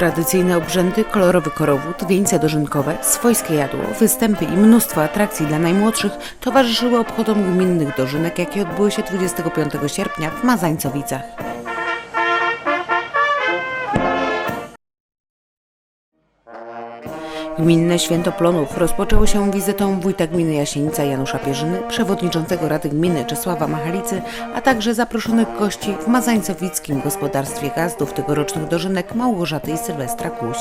Tradycyjne obrzędy, kolorowy korowód, wieńce dożynkowe, swojskie jadło, występy i mnóstwo atrakcji dla najmłodszych towarzyszyły obchodom gminnych dożynek, jakie odbyły się 25 sierpnia w Mazańcowicach. Gminne Święto Plonów rozpoczęło się wizytą wójta gminy Jasienica Janusza Pierzyny, przewodniczącego Rady Gminy Czesława Machalicy, a także zaproszonych gości w Mazańcowickim Gospodarstwie Gazdów tegorocznych dożynek Małgorzaty i Sylwestra Kuś.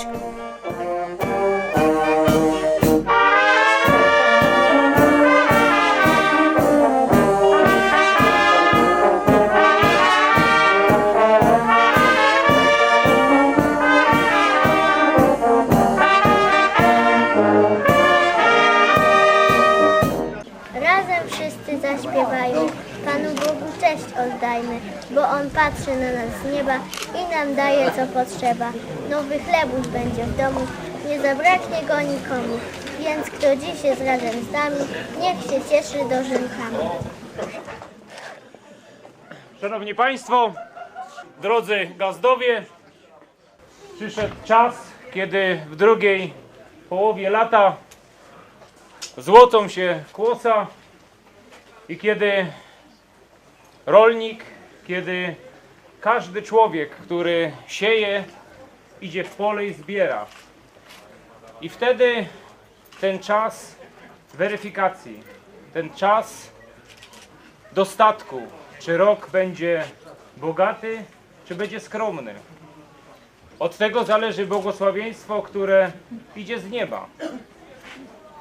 Cześć oddajmy, bo On patrzy na nas z nieba i nam daje co potrzeba. Nowy chlebuś będzie w domu, nie zabraknie go nikomu, więc kto dziś jest razem z nami, niech się cieszy dożynkami. Szanowni Państwo, drodzy gazdowie, przyszedł czas, kiedy w drugiej połowie lata złocą się kłosa i kiedy rolnik, kiedy każdy człowiek, który sieje, idzie w pole i zbiera. I wtedy ten czas weryfikacji, ten czas dostatku. Czy rok będzie bogaty, czy będzie skromny. Od tego zależy błogosławieństwo, które idzie z nieba.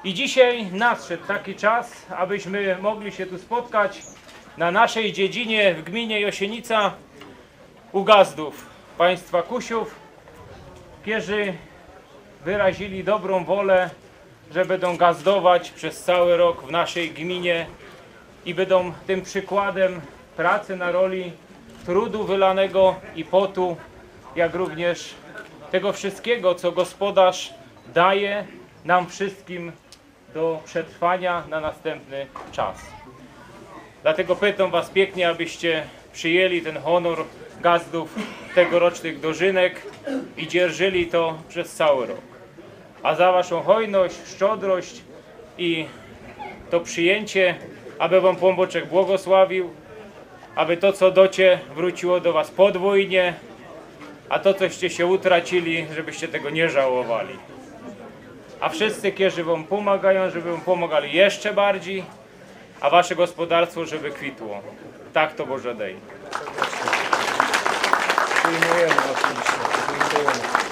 I dzisiaj nadszedł taki czas, abyśmy mogli się tu spotkać na naszej dziedzinie w gminie Josienica u gazdów państwa Kusiów, którzy wyrazili dobrą wolę, że będą gazdować przez cały rok w naszej gminie i będą tym przykładem pracy na roli trudu wylanego i potu, jak również tego wszystkiego, co gospodarz daje nam wszystkim do przetrwania na następny czas. Dlatego pytam Was pięknie, abyście przyjęli ten honor gazdów tegorocznych dożynek i dzierżyli to przez cały rok. A za Waszą hojność, szczodrość i to przyjęcie, aby Wam Pan Boczek błogosławił, aby to, co docie, wróciło do Was podwójnie, a to, coście się utracili, żebyście tego nie żałowali. A wszyscy, którzy Wam pomagają, żeby Wam pomagali jeszcze bardziej, a Wasze gospodarstwo, żeby kwitło. Tak to Boże dej. Przyjmujemy oczywiście. Dziękujemy.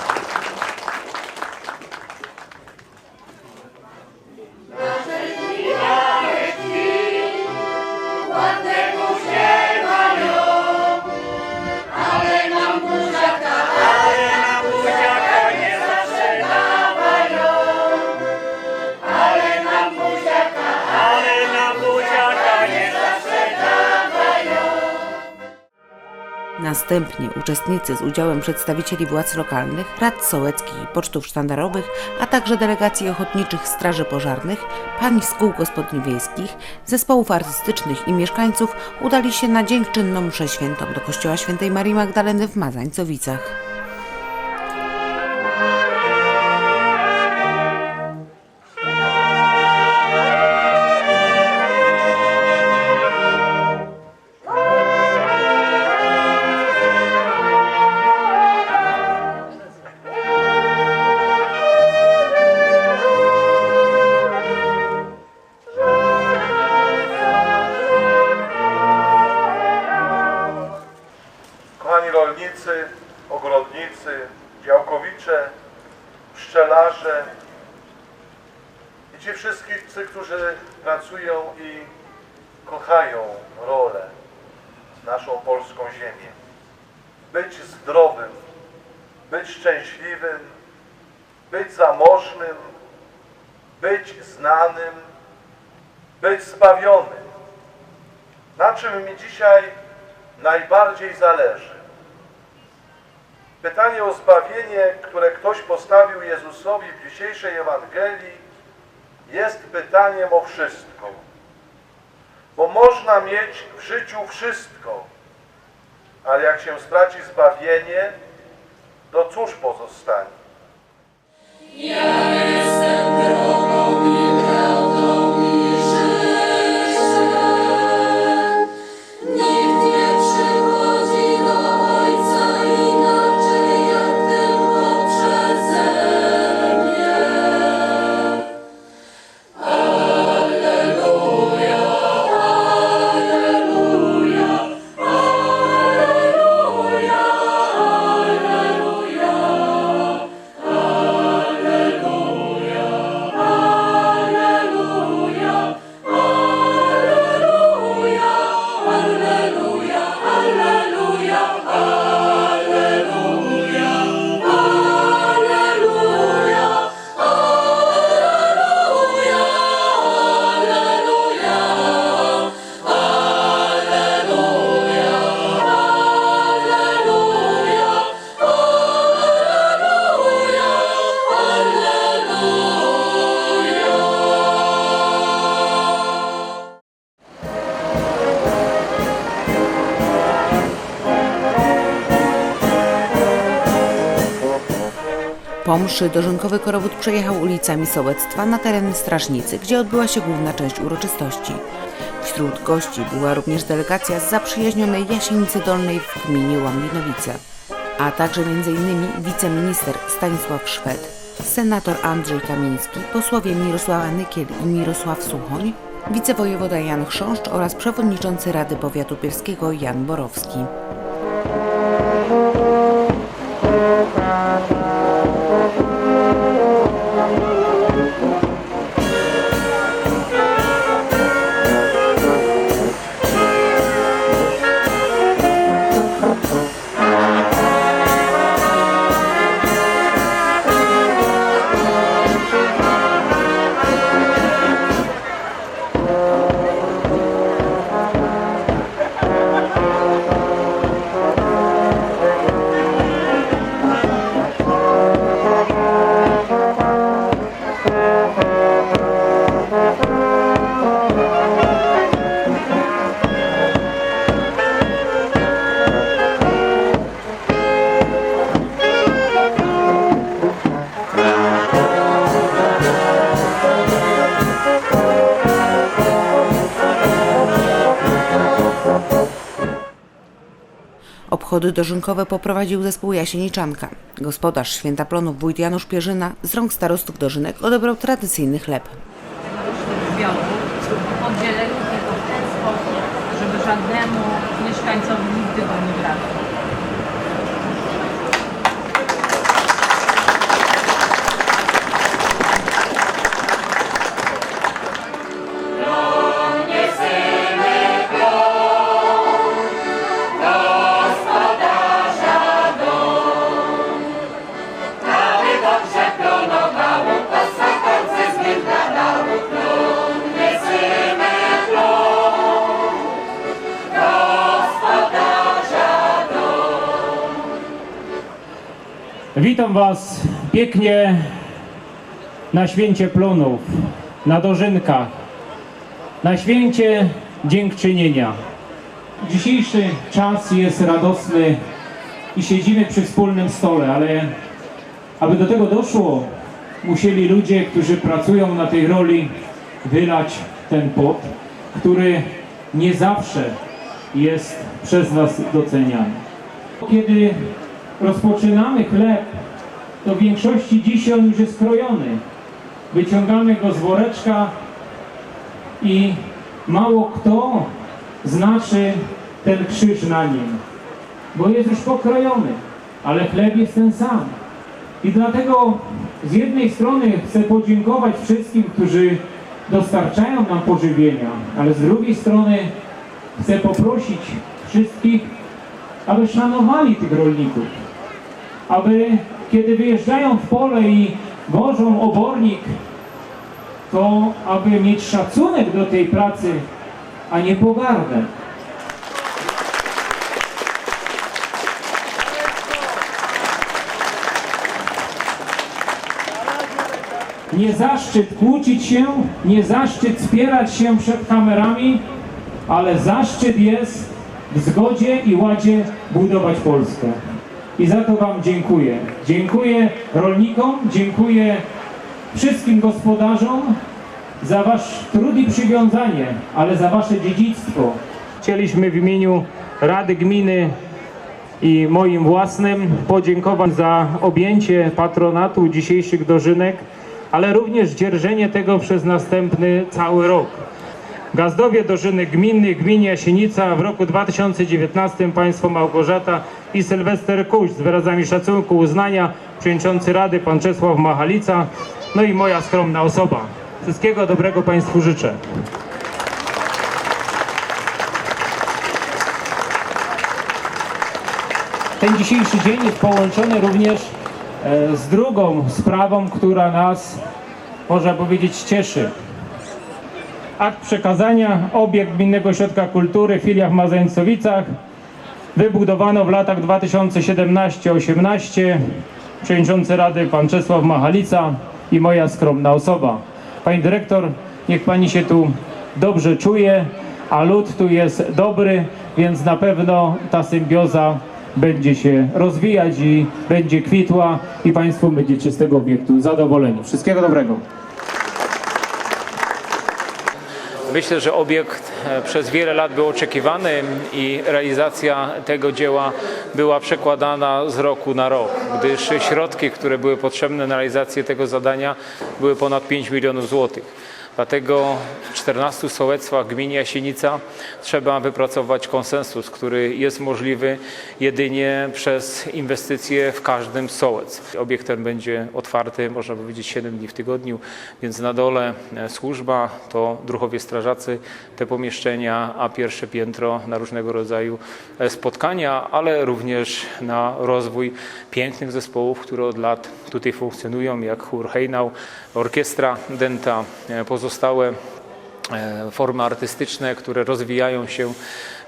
Następnie uczestnicy z udziałem przedstawicieli władz lokalnych, rad sołeckich i pocztów sztandarowych, a także delegacji ochotniczych straży pożarnych, państw kół gospodyń wiejskich, zespołów artystycznych i mieszkańców udali się na dziękczynną mszę świętą do kościoła świętej Marii Magdaleny w Mazańcowicach. Rolę, naszą polską ziemię. Być zdrowym, być szczęśliwym, być zamożnym, być znanym, być zbawionym. Na czym mi dzisiaj najbardziej zależy? Pytanie o zbawienie, które ktoś postawił Jezusowi w dzisiejszej Ewangelii, jest pytaniem o wszystko. Bo można mieć w życiu wszystko, ale jak się straci zbawienie, to cóż pozostanie? Po mszy dożynkowy korowód przejechał ulicami Sołectwa na teren Strażnicy, gdzie odbyła się główna część uroczystości. Wśród gości była również delegacja z zaprzyjaźnionej Jasienicy Dolnej w gminie Łambinowice, a także m.in. wiceminister Stanisław Szwed, senator Andrzej Kamiński, posłowie Mirosława Nykiel i Mirosław Suchoń, wicewojewoda Jan Chrząszcz oraz przewodniczący Rady Powiatu Bielskiego Jan Borowski. Obchody dożynkowe poprowadził zespół Jasieniczanka. Gospodarz Święta Plonów wójt Janusz Pierzyna z rąk starostów dożynek odebrał tradycyjny chleb. podzieleniu tego w ten sposób, żeby żadnemu mieszkańcowi nigdy go nie brakło. Witam Was pięknie na święcie plonów, na dożynkach, na święcie dziękczynienia. Dzisiejszy czas jest radosny i siedzimy przy wspólnym stole, ale aby do tego doszło, musieli ludzie, którzy pracują na tej roli, wylać ten pot, który nie zawsze jest przez Was doceniany. Kiedy rozpoczynamy chleb, to w większości dzisiaj on już jest krojony. Wyciągamy go z woreczka i mało kto znaczy ten krzyż na nim, bo jest już pokrojony, ale chleb jest ten sam. I dlatego z jednej strony chcę podziękować wszystkim, którzy dostarczają nam pożywienia, ale z drugiej strony chcę poprosić wszystkich, aby szanowali tych rolników, aby kiedy wyjeżdżają w pole i wożą obornik, to aby mieć szacunek do tej pracy, a nie pogardę. Nie zaszczyt kłócić się, nie zaszczyt spierać się przed kamerami, ale zaszczyt jest w zgodzie i ładzie budować Polskę. I za to Wam dziękuję. Dziękuję rolnikom, dziękuję wszystkim gospodarzom za Wasz trud i przywiązanie, ale za Wasze dziedzictwo. Chcieliśmy w imieniu Rady Gminy i moim własnym podziękować za objęcie patronatu dzisiejszych dożynek, ale również dzierżenie tego przez następny cały rok. Gazdowie dożynek gminnych, gminie Jasienica w roku 2019 Państwo Małgorzata i Sylwester Kuś z wyrazami szacunku uznania, przewodniczący Rady Pan Czesław Machalica, no i moja skromna osoba. Wszystkiego dobrego Państwu życzę. Ten dzisiejszy dzień jest połączony również e, z drugą sprawą, która nas, można powiedzieć, cieszy. Akt przekazania obiekt Gminnego Ośrodka Kultury w Mazańcowicach wybudowano w latach 2017-18. Przewodniczący Rady pan Czesław Machalica i moja skromna osoba. Pani dyrektor, niech pani się tu dobrze czuje, a lud tu jest dobry, więc na pewno ta symbioza będzie się rozwijać i będzie kwitła i Państwo będziecie z tego obiektu zadowoleni. Wszystkiego dobrego. Myślę, że obiekt e, przez wiele lat był oczekiwany i realizacja tego dzieła była przekładana z roku na rok, gdyż środki, które były potrzebne na realizację tego zadania były ponad 5 milionów złotych. Dlatego w 14 sołectwach gminy Jasienica trzeba wypracować konsensus, który jest możliwy jedynie przez inwestycje w każdym z sołectw. Obiekt ten będzie otwarty, można powiedzieć, 7 dni w tygodniu, więc na dole e, służba to druhowie strażacy, te pomieszczenia, a pierwsze piętro na różnego rodzaju e, spotkania, ale również na rozwój pięknych zespołów, które od lat tutaj funkcjonują, jak chór Hejnał, orkiestra Denta, e, pozostałe e, formy artystyczne, które rozwijają się.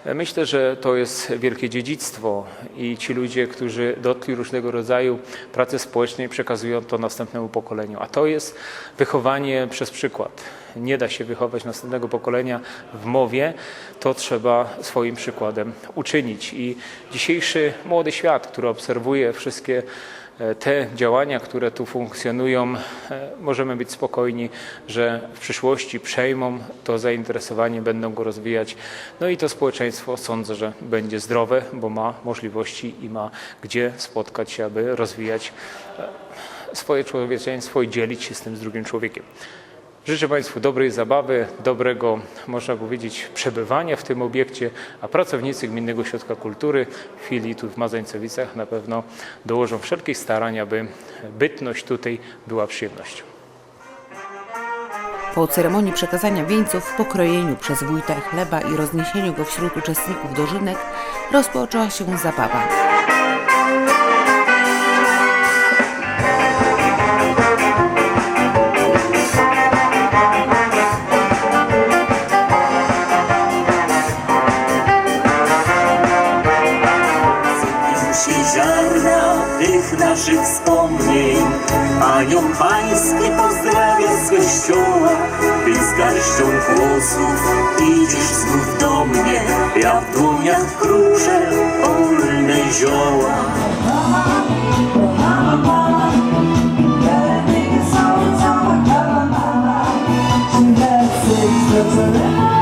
E, Myślę, że to jest wielkie dziedzictwo i ci ludzie, którzy dotkli różnego rodzaju pracy społecznej, przekazują to następnemu pokoleniu. A to jest wychowanie przez przykład. Nie da się wychować następnego pokolenia w mowie, to trzeba swoim przykładem uczynić. I dzisiejszy młody świat, który obserwuje wszystkie te działania, które tu funkcjonują, e, możemy być spokojni, że w przyszłości przejmą to zainteresowanie, będą go rozwijać. No i to społeczeństwo sądzę, że będzie zdrowe, bo ma możliwości i ma gdzie spotkać się, aby rozwijać e, swoje człowieczeństwo i dzielić się z tym z drugim człowiekiem. Życzę Państwu dobrej zabawy, dobrego, można powiedzieć, przebywania w tym obiekcie, a pracownicy Gminnego Ośrodka Kultury w chwili tu w Mazańcowicach na pewno dołożą wszelkich starań, aby bytność tutaj była przyjemnością. Po ceremonii przekazania wieńców, pokrojeniu przez wójta chleba i rozniesieniu go wśród uczestników dożynek rozpoczęła się zabawa. Dusi ziarna tych naszych wspomnień. Panią Pańskie pozdrawia z kościoła Ty z garścią głosów idziesz znów do mnie. Ja w dłoniach kruszę polne zioła. Everything is